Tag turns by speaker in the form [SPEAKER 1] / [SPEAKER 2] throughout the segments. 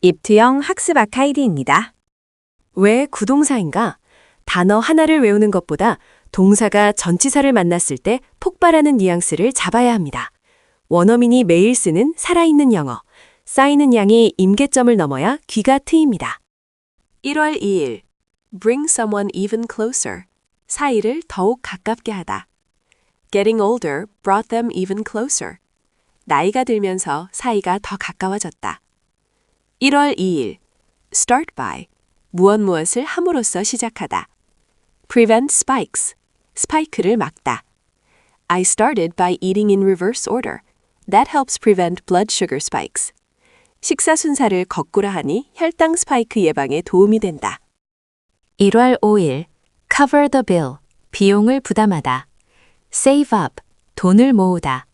[SPEAKER 1] 입투형 학습 아카이드입니다. 왜 구동사인가? 단어 하나를 외우는 것보다 동사가 전치사를 만났을 때 폭발하는 뉘앙스를 잡아야 합니다. 원어민이 매일 쓰는 살아있는 영어, 쌓이는 양이 임계점을 넘어야 귀가 트입니다. 1월 2일 Bring someone even closer. 사이를 더욱 가깝게 하다. Getting older brought them even closer. 나이가 들면서 사이가 더 가까워졌다. 1월 2일 Start by 무엇 무엇을 함으로써 시작하다. Prevent spikes. 스파이크를 막다. I started by eating in reverse order. That helps prevent blood sugar spikes. 식사 순서를 거꾸로 하니 혈당 스파이크 예방에 도움이 된다. 1월 5일 cover the bill. 비용을 부담하다. save up. 돈을 모으다.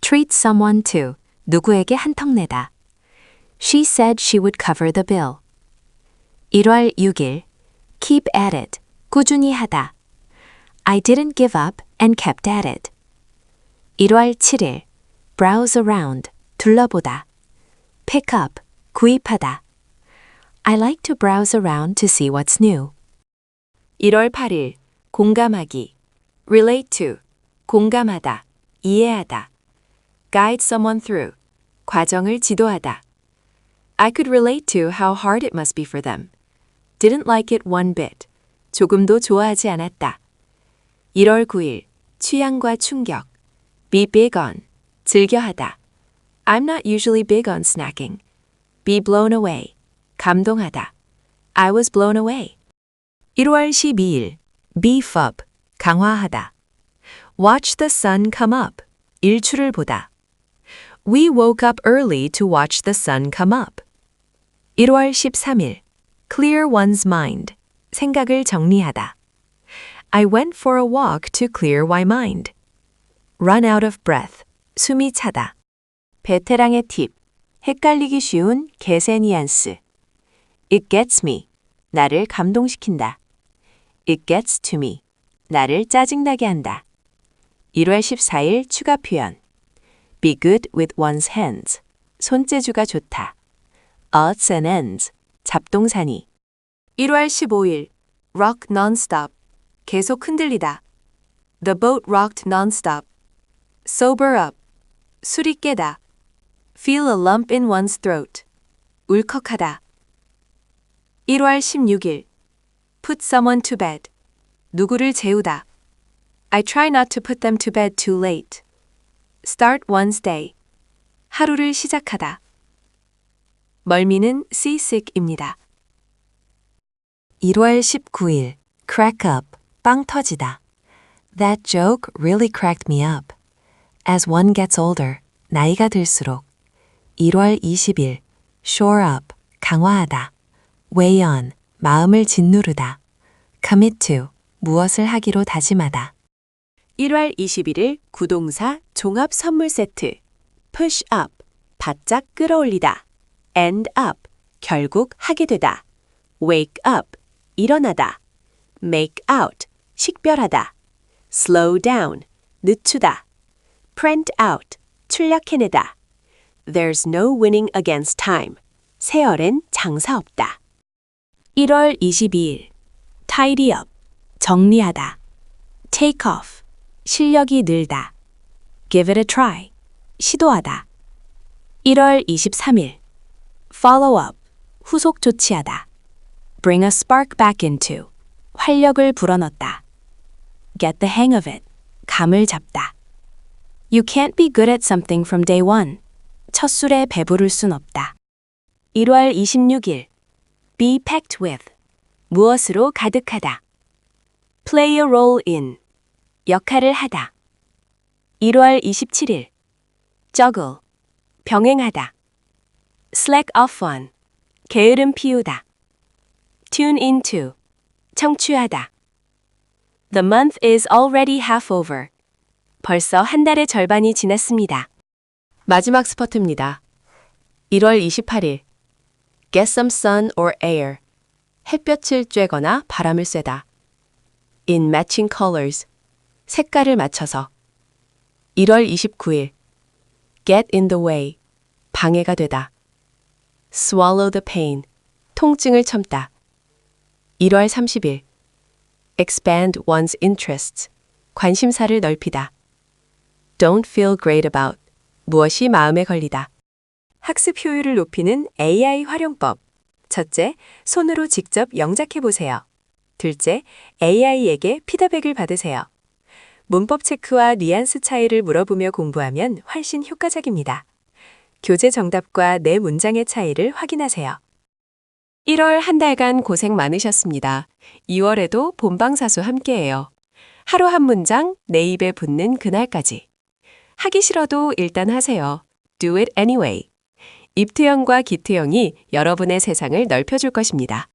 [SPEAKER 1] treat someone to. 누구에게 한턱 내다. She said she would cover the bill. 1월 6일 keep at it. 꾸준히 하다. I didn't give up and kept at it. 1월 7일 browse around. 둘러보다. pick up. 구입하다. I like to browse around to see what's new. 1월 8일 공감하기. relate to. 공감하다. 이해하다. guide someone through. 과정을 지도하다. I could relate to how hard it must be for them. Didn't like it one bit. 조금도 좋아하지 않았다. 1월 9일 취향과 충격. Be big on. 즐겨하다. I'm not usually big on snacking. Be blown away. 감동하다. I was blown away. 1월 12일 beef up. 강화하다. Watch the sun come up. 일출을 보다. We woke up early to watch the sun come up. 1월 13일 clear one's mind. 생각을 정리하다. I went for a walk to clear my mind. run out of breath. 숨이 차다. 베테랑의 팁. 헷갈리기 쉬운 개세 뉘앙스. It gets me. 나를 감동시킨다. It gets to me. 나를 짜증나게 한다. 1월 14일 추가 표현. Be good with one's hands. 손재주가 좋다. Odds and ends. 잡동사니. 1월 15일 Rock nonstop. 계속 흔들리다. The boat rocked nonstop. Sober up. 술이 깨다. Feel a lump in one's throat. 울컥하다. 1월 16일 Put someone to bed. 누구를 재우다. I try not to put them to bed too late. Start one's day. 하루를 시작하다. 멀미는 seasick입니다. 1월 19일 crack up. 빵 터지다. That joke really cracked me up. As one gets older, 나이가 들수록 1월 20일 shore up. 강화하다. weigh on. 마음을 짓누르다. commit to. 무엇을 하기로 다짐하다. 1월 21일 구동사 종합 선물 세트. push up. 바짝 끌어올리다. End up. 결국 하게 되다. wake up. 일어나다. make out. 식별하다. slow down. 늦추다. print out. 출력해내다. There's no winning against time. 세월엔 장사 없다. 1월 22일 tidy up. 정리하다. take off. 실력이 늘다. give it a try. 시도하다. 1월 23일 follow up. 후속 조치하다. bring a spark back into. 활력을 불어넣다. get the hang of it. 감을 잡다. You can't be good at something from day one. 첫 술에 배부를 순 없다. 1월 26일 be packed with. 무엇으로 가득하다. play a role in. 역할을 하다. 1월 27일 juggle. 병행하다. Slack off on. 게으름 피우다. tune into. 청취하다. The month is already half over. 벌써 한 달의 절반이 지났습니다. 마지막 스퍼트입니다. 1월 28일. Get some sun or air. 햇볕을 쬐거나 바람을 쐬다. In matching colors. 색깔을 맞춰서. 1월 29일. Get in the way. 방해가 되다. Swallow the pain. 통증을 참다. 1월 30일. expand one's interests. 관심사를 넓히다. don't feel great about. 무엇이 마음에 걸리다. 학습 효율을 높이는 AI 활용법. 첫째, 손으로 직접 영작해 보세요. 둘째, AI에게 피드백을 받으세요. 문법 체크와 뉘앙스 차이를 물어보며 공부하면 훨씬 효과적입니다. 교재 정답과 내 문장의 차이를 확인하세요. 1월 한 달간 고생 많으셨습니다. 2월에도 본방사수 함께해요. 하루 한 문장 내 입에 붙는 그날까지. 하기 싫어도 일단 하세요. Do it anyway. 입트형과 기트형이 여러분의 세상을 넓혀줄 것입니다.